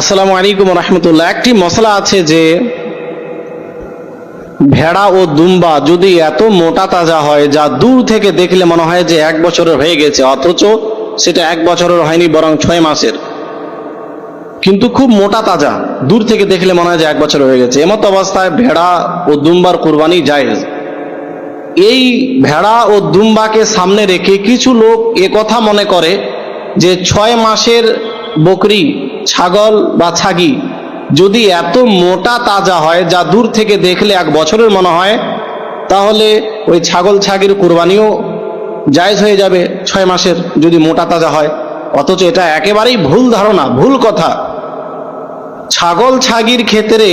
আসসালামু আলাইকুম রহমতুল্লাহ। একটি মশলা আছে যে ভেড়া ও দুম্বা যদি এত মোটা তাজা হয়, যা দূর থেকে দেখলে মনে হয় যে এক বছরের হয়ে গেছে, অথচ সেটা এক বছরের হয়নি, বরং ছয় মাসের। কিন্তু খুব মোটা তাজা, দূর থেকে দেখলে মনে হয় যে এক বছর হয়ে গেছে। এমত অবস্থায় ভেড়া ও দুম্বার কুরবানি জায়েজ। এই ভেড়া ও দুম্বাকে সামনে রেখে কিছু লোক এ কথা মনে করে যে ছয় মাসের বকরি, ছাগল বা ছাগি যদি এত মোটা তাজা হয় যা দূর থেকে দেখলে এক বছরের মনে হয়, তাহলে ওই ছাগল ছাগির কুরবানিও জায়েজ হয়ে যাবে ছয় মাসের যদি মোটা তাজা হয়। অথচ এটা একেবারেই ভুল ধারণা, ভুল কথা। ছাগল ছাগির ক্ষেত্রে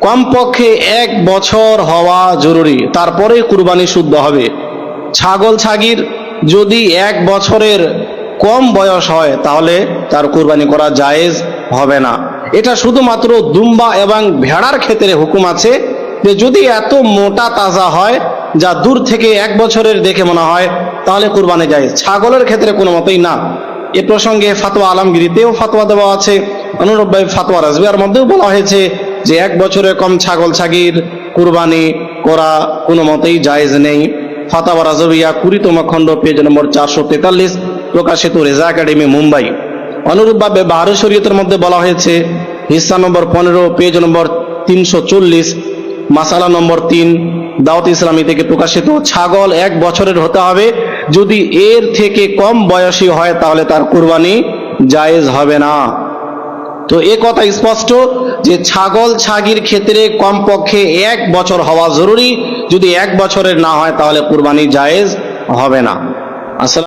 কমপক্ষে এক বছর হওয়া জরুরি, তারপরে কুরবানি শুদ্ধ হবে। ছাগল ছাগির যদি এক বছরের কম বয়স হয়, তাহলে তার কুরবানি করা জায়েজ হবে না। এটা শুধুমাত্র দুম্বা এবং ভেড়ার ক্ষেত্রে হুকুম আছে যে যদি এত মোটা তাজা হয়, যা দূর থেকে এক বছরের দেখে মনে হয়, তাহলে কুরবানি জায়েজ। ছাগলের ক্ষেত্রে কোনো মতেই না। এ প্রসঙ্গে ফাতোয়া আলমগিরিতেও ফাতোয়া দেওয়া আছে। অনুরূপভাবে ফাতোয়া রাজবিয়ার মধ্যেও বলা হয়েছে যে এক বছরের কম ছাগল ছাগির কুরবানি করা কোনো মতেই জায়েজ নেই। ফাতাওয়া রাজবিয়া কুড়িতম খণ্ড, পেজ নম্বর চারশো তেতাল্লিশ। প্রকাশিত রেজা একাডেমি, মুম্বাই। অনুরূপভাবে বাহারু শরীয়তের মধ্যে বলা হয়েছে, হিস্সা নম্বর পনেরো, পেজ নম্বর তিনশো চল্লিশ, মাসালা নম্বর তিন, দাওয়াত ইসলামী থেকে প্রকাশিত ছাগল এক বছরের হতে হবে। যদি এর থেকে কম বয়সী হয়, তাহলে তার কুরবানি জায়েজ হবে না। তো এ কথা স্পষ্ট যে ছাগল ছাগির ক্ষেত্রে কমপক্ষে এক বছর হওয়া জরুরি। যদি এক বছরের না হয়, তাহলে কুরবানি জায়েজ হবে না। আসলে